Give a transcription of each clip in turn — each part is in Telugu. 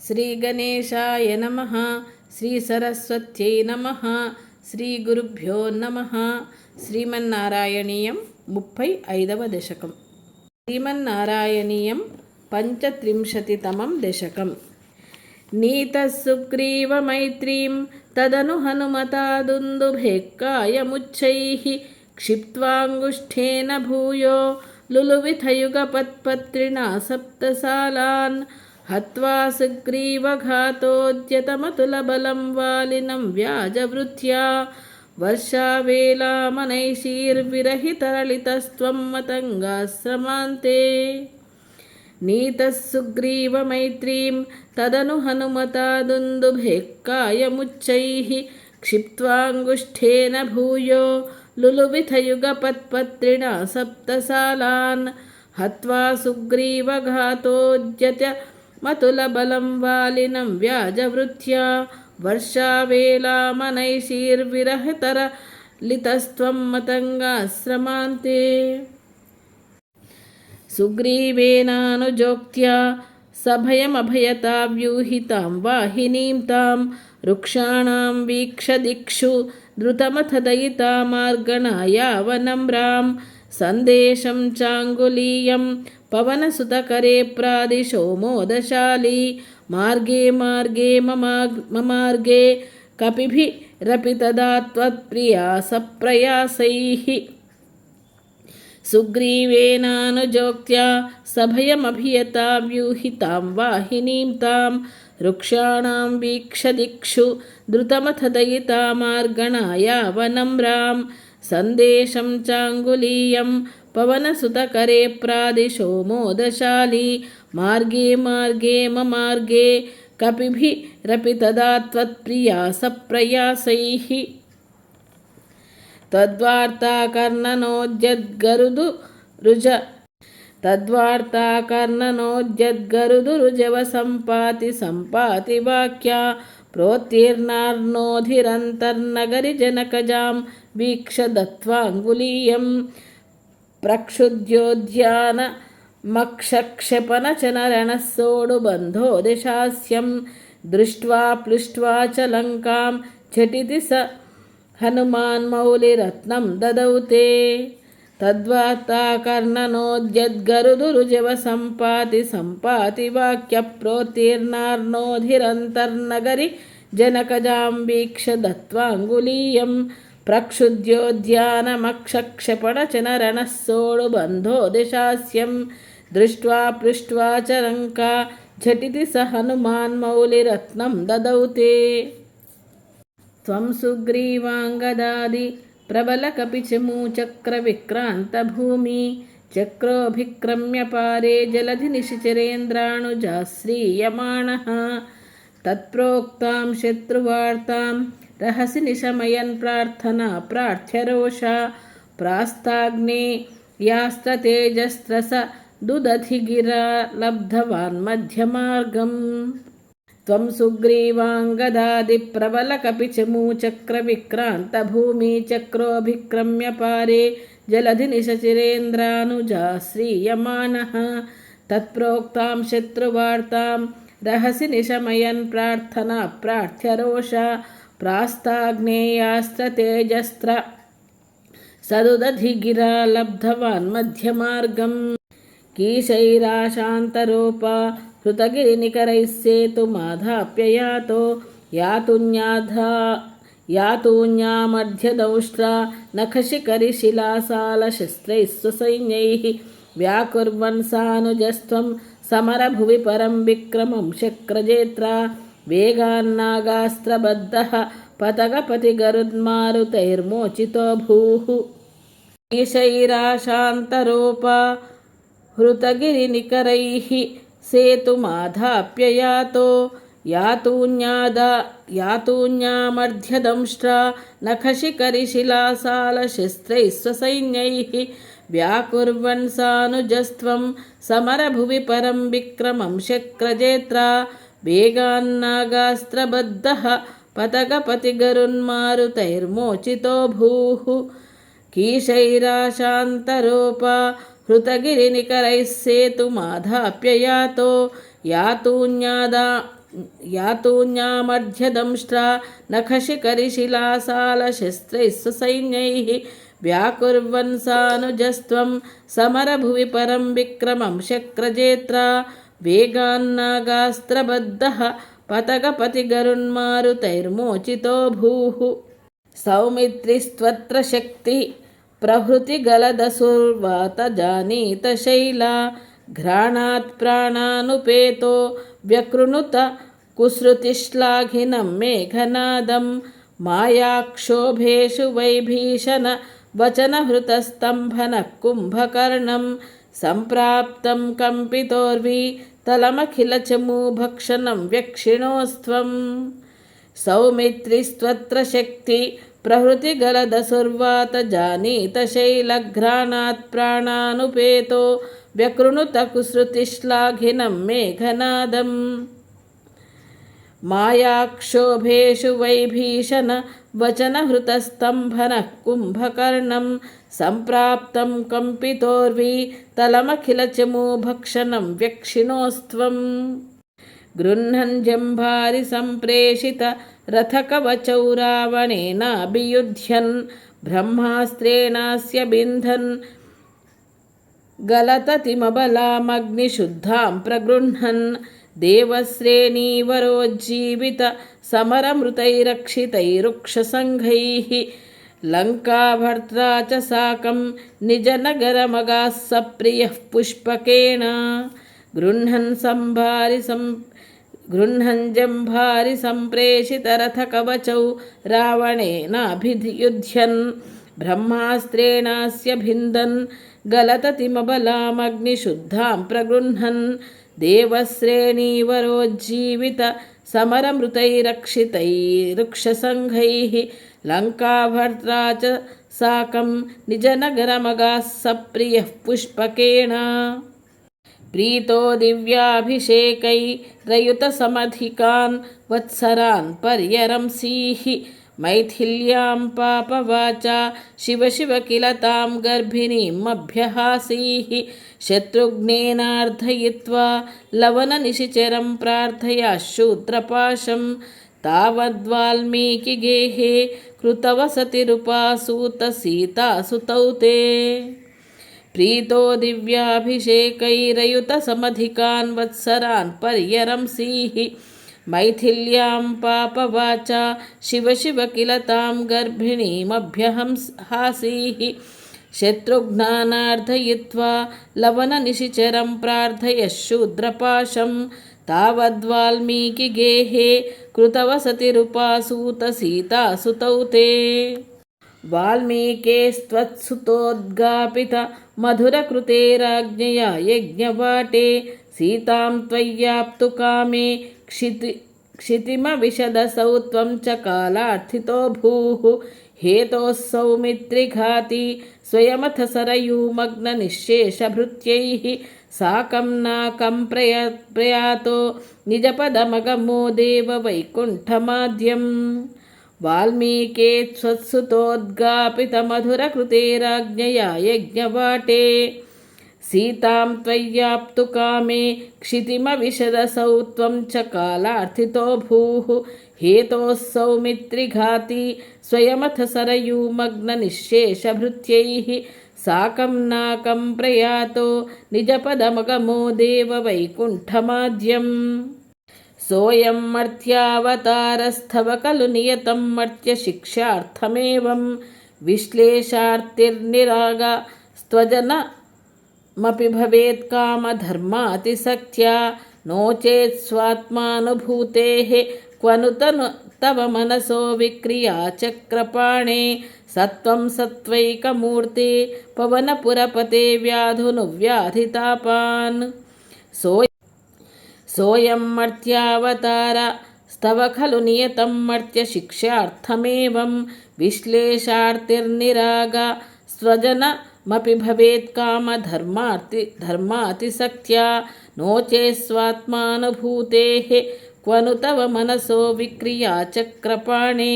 శ్రీగణేశాయ నమ శ్రీసరస్వత్యై నమ శ్రీగురుభ్యో నమ శ్రీమన్నారాయణీయం ముప్పై ఐదవ దశకం శ్రీమన్నారాయణీయం పంచత్రింశతితమం దశకం నీతసుగ్రీవమైత్రీం తదను హనుమతాదుందుభేక్కాయముచ్చైः क्षिप्त्वाङ्गुष्ठेन भूयो लुलुविथयुगपत्पत्रिणा सप्तसालान् हत्वा सुग्रीवघातोद्यतमतुलबलं वालिनं व्याजवृत्या वर्षावेलामनैषीर्विरहितरलितस्त्वं मतङ्गाश्रमान्ते नीतः सुग्रीवमैत्रीं तदनु हनुमतादुन्दुभेक्कायमुच्चैः क्षिप्त्वाङ्गुष्ठेन भूयो लुलुविथयुगपत्पत्रिणा सप्तसालान् हत्वा सुग्रीवघातोद्यत మతులబలం వాలినం వ్యాజవృత్యా వర్షావేలామనైషీర్విరహతర లితస్త్వం మతంగాశ్రమాంతే. సుగ్రీవేనానుజోక్త్యా సభయమభయతా వ్యూహితాం వాహినీం తాం వృక్షాణాం వీక్ష దిక్షు ధృతమథ దయితా మార్గణాయావనమ్రాం सन्देशं चाङ्गुलीयं पवनसुतकरे प्रादिशो मोदशाली। मार्गे मार्गे ममा ममार्गे कपिभिरपि तदा त्वत्प्रिया सप्रयासैः। सुग्रीवेनानुजोक्त्या सभयमभियता व्यूहितां वाहिनीं तां वृक्षाणां वीक्षदिक्षु द्रुतमथ दयिता मार्गणायावनम्रां సందేశం చాంగులీయం పవనసుతకరే ప్రాదిశో మోదశాలి మార్గే మార్గే మార్గే కపిభిరపి తదా త్వత్ప్రియాసప్రయాసై తద్వార్తాకర్ణనోద్యద్గరుదు రుజ తద్వార్తాకర్ణనోద్యద్గరుదు రుజవ సంపాతి సంపాతి వాక్య प्रोत्तीर्णार्णोधिरन्तर्नगरिजनकजां वीक्ष दत्त्वाङ्गुलीयं प्रक्षुद्योद्यानमक्षक्षपनचनरणः सोडुबन्धो दिशास्यं दृष्ट्वा प्लुष्ट्वा च लङ्कां झटिति स हनुमान्मौलिरत्नं ददौ ते तद्वार्ताकर्णनोद्यद्गरुदुरुजव सम्पाति सम्पाति वाक्यप्रोत्तीर्णार्णोधिरन्तर्नगरि जनकजां वीक्ष दत्त्वाङ्गुलीयं प्रक्षुद्योद्यानमक्षक्षपणचनरणः सोडुबन्धो दिशास्यं दृष्ट्वा पृष्ट्वा च लङ्का झटिति स हनुमान्मौलिरत्नं ददौ ते त्वं सुग्रीवाङ्गदादि प्रबलकपिचमूचक्रविक्रान्तभूमि चक्रोऽभिक्रम्य पारे जलधिनिशिचरेन्द्राणुजाश्रीयमाणः तत्प्रोक्तां शत्रुवार्तां रहसि निशमयन् प्रार्थना प्रार्थ्यरोषा। प्रास्ताग्ने यास्त्रतेजस्त्रस दुदधिगिरा लब्धवान् मध्यमार्गम्। त्वं सुग्रीवाङ्गदादिप्रबलकपिचमूचक्रविक्रान्तभूमिचक्रोऽभिक्रम्य पारे जलधिनिशचिरेन्द्रानुजाश्रीयमाणः तत्प्रोक्तां शत्रुवार्तां रहसि निशमयन् प्रार्थना प्रार्थ्यरोषा प्रास्ताग्नेयास्त्रतेजस्त्र सदुदधिगिरा लब्धवान् मध्यमार्गम् कीशैराशान्तरोपा हृतगिरिनिकरैः सेतुमाधाप्ययातो यातुन्याधा, यातून्यामध्यदंष्ट्रा नखशिखरिशिलासालशस्त्रैः स्वसैन्यैः व्याकुर्वन् सानुजस्त्वं समरभुवि परं विक्रमं शक्रजेत्रा, वेगान्नागास्त्रबद्धः पतगपतिगरुन्मारुतैर्मोचितो भूः। ईशैराशान्तरोपा हृतगिरिनिकरैः సేతుమాధాప్యయాతో యాతూన్యాద యాతూన్యామర్ధ్యదంష్ట్రా నఖశిఖరిశిలాసాలశస్త్రైः స్వసైన్యైः వ్యాకుర్వన్ సానుజస్త్వం సమరభువి పరం విక్రమం శక్రజేత్ర వేగాన్నాగాస్త్రబద్ధ పతగపతిగరున్మారుతైర్మోచితో భూ కీశైరాశాంతరూప హృతగిరినికరైస్సేతు మాధాప్యయాతో యాతూన్యాదా యాతూన్యామర్ధ్యదంష్ట్రా నఖశిఖరిశిలాసాలశస్త్రైः సైన్యైः వ్యాకుర్వన్ సానుజస్త్వం సమరభువి పరం విక్రమం శక్రజేత్ర వేగాన్నాగాస్త్రబద్ధ పతగపతిగరున్మారుతైర్మోచితో భూ సౌమిత్రిస్త్వత్ర శక్తి ప్రహృతి గలదసుర్వాత జానీత శైల ఘ్రాణాత్ ప్రాణానుపేతో వ్యకృణుత కుశ్రుతిశ్లాఘినం మేఘనాదం మాయాక్షోభేషు వైభీషణ వచనహృతస్తంభన కుంభకర్ణం సంప్రాప్తం కంపితోర్వి తలమఖిలచమూభక్షణం వ్యక్షిణోస్త్వం. సౌమిత్రిస్త్వత్ర శక్తి प्रहृतिगलदसुर्वात जानीत शैलघ्राणात् प्राणानुपेतो व्यकृणुत कुसृतिश्लाघिनं मेघनादम् मायाक्षोभेषु वैभीषण वचनहृतस्तम्भनः कुम्भकर्णं सम्प्राप्तं कम्पितोर्वी तलमखिलचमूभक्षणं व्यक्षिणोस्त्वं गृह्णन् जम्भारि सम्प्रेषित रथकवचौ रावणेनाभियुध्यन् ब्रह्मास्त्रेणास्य बिन्धन् गलततिमबलामग्निशुद्धां प्रगृह्णन् देवश्रेणीवरोज्जीवित समरमृतैरक्षितैरुक्षसङ्घैः लङ्काभर्त्रा च साकं निजनगरमगाः सप्रियः पुष्पकेण गृह्णन् सम्भारि सम् गृह्णन् जम्भारि सम्प्रेषितरथकवचौ रावणेनाभियुध्यन् ब्रह्मास्त्रेणास्य भिन्दन् गलततिमबलामग्निशुद्धां प्रगृह्णन् देवश्रेणीवरोज्जीवित समरमृतैरक्षितैरुक्षसङ्घैः लङ्काभर्त्रा च साकं निजनगरमगाः सप्रियः पुष्पकेण प्रीतो दिव्याभिषेकैरयुतसमधिकान् वत्सरान् पर्यरंसीः मैथिल्यां पापवाचा शिव शिव किल तां गर्भिणीमभ्यहासीः शत्रुघ्नेनार्धयित्वा लवननिशिचरं प्रार्थया शूद्रपाशं तावद्वाल्मीकिगेहे कृतवसतिरुपासूतसीतासुतौ ते प्रीतो दिव्याभिषेकैरयुतसमधिकान् वत्सरान् पर्यरंसीः मैथिल्यां पापवाचा शिव शिव किल तां गर्भिणीमभ्यहंहासीः शत्रुघ्नानार्धयित्वा लवननिशिचरं प्रार्थयः शूद्रपाशं। तावद्वाल्मीकिगेहे कृतवसतिरुपासूतसीतासुतौ ते। वाल्मीकेस्त्वत्सुतोद्गापित मधुरकृतेराज्ञया यज्ञवाटे सीतां त्वय्याप्तुकामे क्षिति क्षितिमविशदसौ त्वं च कालार्थितो भूः हेतोः सौमित्रिघाती स्वयमथ सरयूमग्ननिःशेषभृत्यैः साकं नाकं प्रय, प्रयातो निजपदमगमो देववैकुण्ठमाद्यम् वाल्मीके स्वत्सुतोद्गापितमधुरकृतेराज्ञया यज्ञवाटे सीतां त्वय्याप्तुकामे क्षितिमविशदसौ त्वं च कालार्थितो भूः हेतोः सौमित्रिघाती स्वयमथ सरयूमग्ननिःशेषभृत्यैः साकं नाकं प्रयातो निजपदमगमो देववैकुण्ठमाद्यम् सोऽयं मर्त्यावतारस्थव खलु नियतं मर्त्यशिक्षार्थमेवं विश्लेषार्तिर्निरागा स्त्वजनमपि भवेत् कामधर्मातिसख्या नो चेत् स्वात्मानुभूतेः क्वनु तनु तव मनसो विक्रिया चक्रपाणे सत्त्वं सत्त्वैकमूर्ति पवनपुरपते व्याधुनुव्याधितापान् सो सोऽयं मर्त्यावतार स्तव खलु नियतं मर्त्यशिक्षार्थमेवं विश्लेषार्तिर्निरागा स्वजनमपि भवेत् कामधर्मार्ति धर्मातिसख्या नो चेस्वात्मानुभूतेः क्वनु तव मनसो विक्रिया चक्रपाणे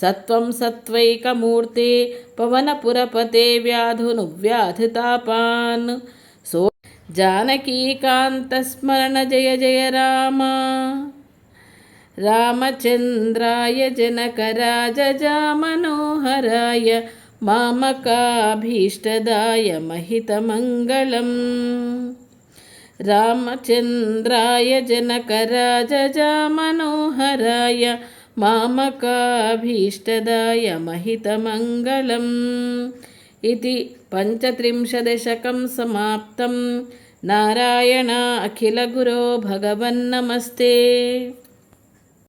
सत्त्वं सत्त्वैकमूर्ते पवनपुरपते व्याधुनुव्याधितापान् सो जानकीकान्तस्मरण जय जय राम रामचन्द्राय जनकराजजामनोहराय मामकाभीष्टदाय महितमङ्गलम् रामचन्द्राय जनकराजजामनोहराय मामकाभीष्टदाय महितमङ्गलम् इति पञ्चत्रिंशदशकं समाप्तं नारायण अखिलगुरो भगवन्नमस्ते